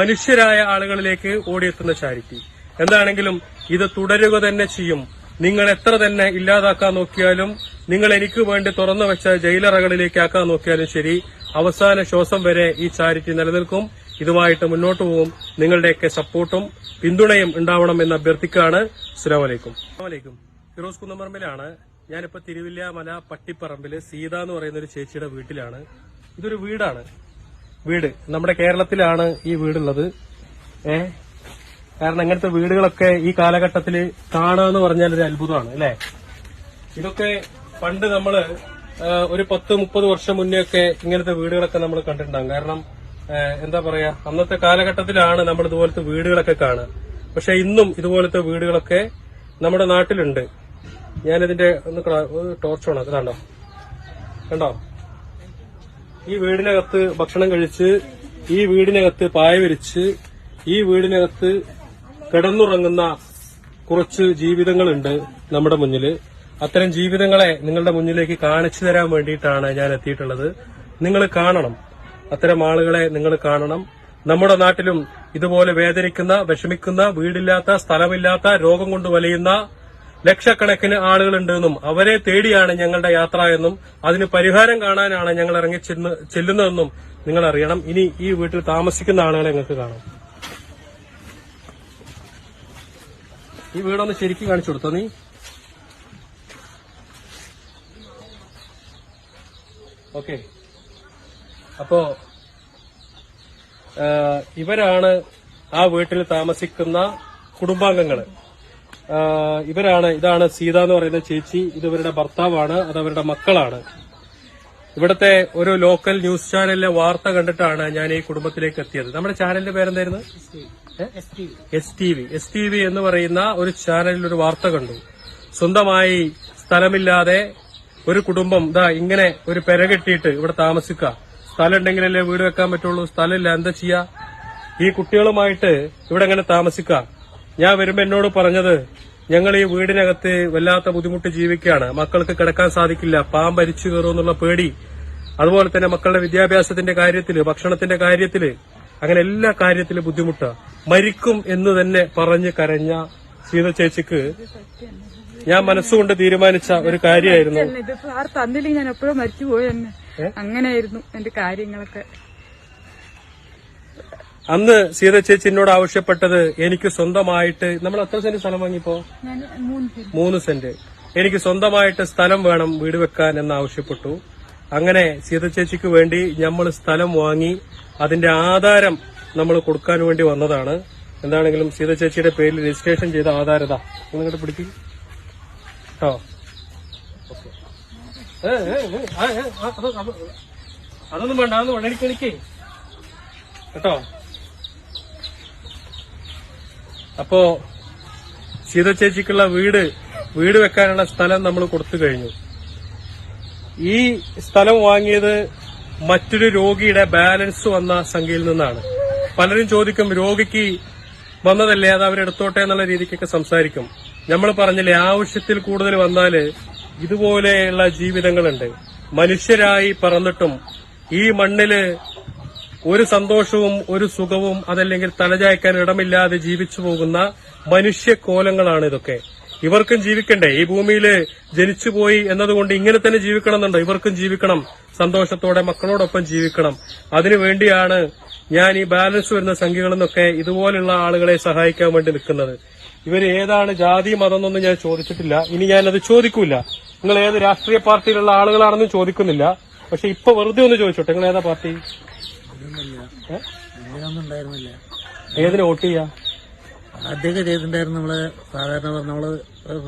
മനുഷ്യരായ ആളുകളിലേക്ക് ഓടിയെത്തുന്ന ചാരിറ്റി. എന്താണെങ്കിലും ഇത് തുടരുക തന്നെ ചെയ്യും. നിങ്ങൾ എത്ര തന്നെ ഇല്ലാതാക്കാൻ നോക്കിയാലും നിങ്ങൾ എനിക്ക് വേണ്ടി തുറന്നു വെച്ച ജയിലറകളിലേക്ക് ആക്കാൻ നോക്കിയാലും ശരി അവസാന ശ്വാസം വരെ ഈ ചാരിറ്റി നിലനിൽക്കും. ഇതുമായിട്ട് മുന്നോട്ട് പോകും നിങ്ങളുടെയൊക്കെ സപ്പോർട്ടും പിന്തുണയും ഉണ്ടാവണം എന്ന് അഭ്യർത്ഥിക്കുകയാണ്. അസ്സലാമു അലൈക്കും. ഫിറോസ് കുന്നമറമ്പിലാണ് ഞാനിപ്പോ തിരുവില്ലാമല പട്ടിപ്പറമ്പിൽ സീത എന്ന് പറയുന്ന ഒരു ചേച്ചിയുടെ വീട്ടിലാണ്. ഇതൊരു വീടാണ്. വീട്. നമ്മുടെ കേരളത്തിലാണ് ഈ വീടുള്ളത്. ഏ? കാരണം ഇങ്ങനത്തെ വീടുകളൊക്കെ ഈ കാലഘട്ടത്തിൽ കാണാന്ന് പറഞ്ഞാൽ ഒരു അത്ഭുതമാണ് അല്ലെ? ഇതൊക്കെ പണ്ട് നമ്മൾ ഒരു പത്ത് മുപ്പത് വർഷം മുന്നേ ഒക്കെ ഇങ്ങനത്തെ വീടുകളൊക്കെ നമ്മൾ കണ്ടിട്ടുണ്ടാകും. കാരണം എന്താ പറയാ അന്നത്തെ കാലഘട്ടത്തിലാണ് നമ്മൾ ഇതുപോലത്തെ വീടുകളൊക്കെ കാണുക. പക്ഷെ ഇന്നും ഇതുപോലത്തെ വീടുകളൊക്കെ നമ്മുടെ നാട്ടിലുണ്ട്. ഞാനിതിന്റെ ഒന്ന് ടോർച്ച് ഓണാക്കി കണ്ടോ? കണ്ടോ? ഈ വീടിനകത്ത് ഭക്ഷണം കഴിച്ച് ഈ വീടിനകത്ത് പായ ഈ വീടിനകത്ത് കിടന്നുറങ്ങുന്ന കുറച്ച് ജീവിതങ്ങളുണ്ട് നമ്മുടെ മുന്നിൽ അത്തരം ജീവിതങ്ങളെ നിങ്ങളുടെ മുന്നിലേക്ക് കാണിച്ചു തരാൻ വേണ്ടിയിട്ടാണ് ഞാൻ എത്തിയിട്ടുള്ളത്. നിങ്ങൾ കാണണം. അത്തരം ആളുകളെ നിങ്ങൾ കാണണം. നമ്മുടെ നാട്ടിലും ഇതുപോലെ വേദനിക്കുന്ന വിഷമിക്കുന്ന വീടില്ലാത്ത സ്ഥലമില്ലാത്ത രോഗം കൊണ്ട് വലയുന്ന ലക്ഷക്കണക്കിന് ആളുകളുണ്ടെന്നും അവരെ തേടിയാണ് ഞങ്ങളുടെ യാത്ര എന്നും അതിന് പരിഹാരം കാണാനാണ് ഞങ്ങൾ ഇറങ്ങി ചെല്ലുന്നതെന്നും നിങ്ങൾ അറിയണം. ഇനി ഈ വീട്ടിൽ താമസിക്കുന്ന ആളുകളെ നിങ്ങൾക്ക് കാണാം. ഈ വീടൊന്ന് ശരിക്കും കാണിച്ചു കൊടുത്തോ നീ? ഓക്കെ. അപ്പോ ഇവരാണ് ആ വീട്ടിൽ താമസിക്കുന്ന കുടുംബാംഗങ്ങൾ. ഇവരാണ് ഇതാണ് സീത എന്ന് പറയുന്ന ചേച്ചി. ഇത് ഇവരുടെ ഭർത്താവാണ് അത് അവരുടെ മക്കളാണ്. ഇവിടുത്തെ ഒരു ലോക്കൽ ന്യൂസ് ചാനലിലെ വാർത്ത കണ്ടിട്ടാണ് ഞാൻ ഈ കുടുംബത്തിലേക്ക് എത്തിയത്. നമ്മുടെ ചാനലിന്റെ പേരെന്തായിരുന്നു? S T V. S T V. എന്ന് പറയുന്ന ഒരു ചാനലിൽ ഒരു വാർത്ത കണ്ടു. സ്വന്തമായി സ്ഥലമില്ലാതെ ഒരു കുടുംബം ഇതാ ഇങ്ങനെ ഒരു പെര കെട്ടിയിട്ട് ഇവിടെ താമസിക്കുക. സ്ഥലം ഉണ്ടെങ്കിലല്ലേ വീട് വെക്കാൻ പറ്റുള്ളൂ? സ്ഥലമില്ല എന്താ ചെയ്യാ? ഈ കുട്ടികളുമായിട്ട് ഇവിടെ ഇങ്ങനെ താമസിക്കുക? ഞാൻ വരുമ്പോ എന്നോട് പറഞ്ഞത് ഞങ്ങൾ ഈ വീടിനകത്ത് വല്ലാത്ത ബുദ്ധിമുട്ട് ജീവിക്കുകയാണ്. മക്കൾക്ക് കിടക്കാൻ സാധിക്കില്ല. പാമ്പ് അരിച്ചു കയറുമെന്നുള്ള പേടി. അതുപോലെ തന്നെ മക്കളുടെ വിദ്യാഭ്യാസത്തിന്റെ കാര്യത്തിൽ ഭക്ഷണത്തിന്റെ കാര്യത്തിൽ അങ്ങനെ എല്ലാ കാര്യത്തിലും ബുദ്ധിമുട്ട്. മരിക്കും എന്ന് തന്നെ പറഞ്ഞ് കരഞ്ഞ സീത ചേച്ചിക്ക് ഞാൻ മനസ്സുകൊണ്ട് തീരുമാനിച്ച ഒരു കാര്യമായിരുന്നു. ഇത് സാർ തന്നില്ലെങ്കിൽ ഞാൻ എപ്പോഴും മരിച്ചു പോയെന്ന് അങ്ങനെയായിരുന്നു എന്റെ കാര്യങ്ങളൊക്കെ. അന്ന് സീത ചേച്ചി എന്നോട് ആവശ്യപ്പെട്ടത് എനിക്ക് സ്വന്തമായിട്ട് നമ്മൾ എത്ര സെന്റ് സ്ഥലം വാങ്ങിപ്പോ മൂന്ന് സെന്റ്. എനിക്ക് സ്വന്തമായിട്ട് സ്ഥലം വേണം വീട് വെക്കാൻ എന്ന് ആവശ്യപ്പെട്ടു. അങ്ങനെ സീത ചേച്ചിക്ക് വേണ്ടി നമ്മൾ സ്ഥലം വാങ്ങി അതിന്റെ ആധാരം നമ്മൾ കൊടുക്കാൻ വേണ്ടി വന്നതാണ്. എന്താണെങ്കിലും സീത ചേച്ചിയുടെ പേരിൽ രജിസ്ട്രേഷൻ ചെയ്ത ആധാരത നിങ്ങളുടെ പിടിക്കും. കേട്ടോ അതൊന്നും വേണ്ട അതൊന്നും വേണ്ട. എനിക്ക് എനിക്ക് കേട്ടോ? അപ്പോ സീത ചേച്ചിക്കുള്ള വീട് വീട് വെക്കാനുള്ള സ്ഥലം നമ്മൾ കൊടുത്തു കഴിഞ്ഞു. ഈ സ്ഥലം വാങ്ങിയത് മറ്റൊരു രോഗിയുടെ ബാലൻസ് വന്ന സംഖ്യയിൽ നിന്നാണ്. പലരും ചോദിക്കും രോഗിക്ക് വന്നതല്ലേ? അത് അവരെടുത്തോട്ടെ എന്നുള്ള രീതിക്കൊക്കെ സംസാരിക്കും. നമ്മൾ പറഞ്ഞില്ലേ ആവശ്യത്തിൽ കൂടുതൽ വന്നാൽ ഇതുപോലെയുള്ള ജീവിതങ്ങളുണ്ട്. മനുഷ്യരായി പറന്നിട്ടും ഈ മണ്ണിൽ ഒരു സന്തോഷവും ഒരു സുഖവും അതല്ലെങ്കിൽ തലചായ്ക്കാൻ ഇടമില്ലാതെ ജീവിച്ചു പോകുന്ന മനുഷ്യക്കോലങ്ങളാണ് ഇതൊക്കെ. ഇവർക്കും ജീവിക്കണ്ടേ? ഈ ഭൂമിയിൽ ജനിച്ചുപോയി എന്നതുകൊണ്ട് ഇങ്ങനെ തന്നെ ജീവിക്കണം എന്നുണ്ടോ ഇവർക്കും ജീവിക്കണം. സന്തോഷത്തോടെ മക്കളോടൊപ്പം ജീവിക്കണം. അതിനുവേണ്ടിയാണ് ഞാൻ ഈ ബാലൻസ് വരുന്ന സംഖ്യകളെന്നൊക്കെ ഇതുപോലുള്ള ആളുകളെ സഹായിക്കാൻ വേണ്ടി നിൽക്കുന്നത്. ഇവർ ഏതാണ് ജാതി മതം എന്നൊന്നും ഞാൻ ചോദിച്ചിട്ടില്ല. ഇനി ഞാനത് ചോദിക്കൂല. നിങ്ങൾ ഏത് രാഷ്ട്രീയ പാർട്ടിയിലുള്ള ആളുകളാണെന്നും ചോദിക്കുന്നില്ല. പക്ഷെ ഇപ്പൊ വെറുതെ ഒന്ന് ചോദിച്ചോട്ടെ. നിങ്ങൾ ഏതാ പാർട്ടി? ഉണ്ടായിരുന്നില്ല. ഏതിന് വോട്ട് ചെയ്യാ? ആദ്യമൊക്കെ ചെയ്തിട്ടുണ്ടായിരുന്നു നമ്മൾ സാധാരണ നമ്മൾ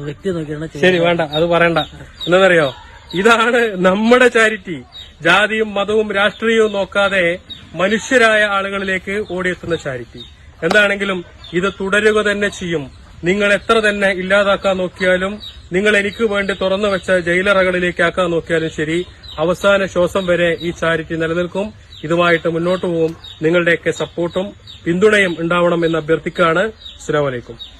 വ്യക്തി നോക്കിയാണ്. ശരി വേണ്ട അത് പറയണ്ട. എന്നറിയോ ഇതാണ് നമ്മുടെ ചാരിറ്റി. ജാതിയും മതവും രാഷ്ട്രീയവും നോക്കാതെ മനുഷ്യരായ ആളുകളിലേക്ക് ഓടിയെത്തുന്ന ചാരിറ്റി. എന്താണെങ്കിലും ഇത് തുടരുക തന്നെ ചെയ്യും. നിങ്ങൾ എത്ര തന്നെ ഇല്ലാതാക്കാൻ നോക്കിയാലും നിങ്ങൾ എനിക്ക് വേണ്ടി തുറന്നു വെച്ച ജയിലറകളിലേക്കാക്കാൻ നോക്കിയാലും ശരി അവസാന ശ്വാസം വരെ ഈ ചാരിറ്റി നിലനിൽക്കും. ഇതുമായിട്ട് മുന്നോട്ട് പോവും. നിങ്ങളുടെയൊക്കെ സപ്പോർട്ടും പിന്തുണയും ഉണ്ടാവണം എന്ന് അഭ്യർത്ഥിക്കുകയാണ്. അസ്സലാമലൈക്കും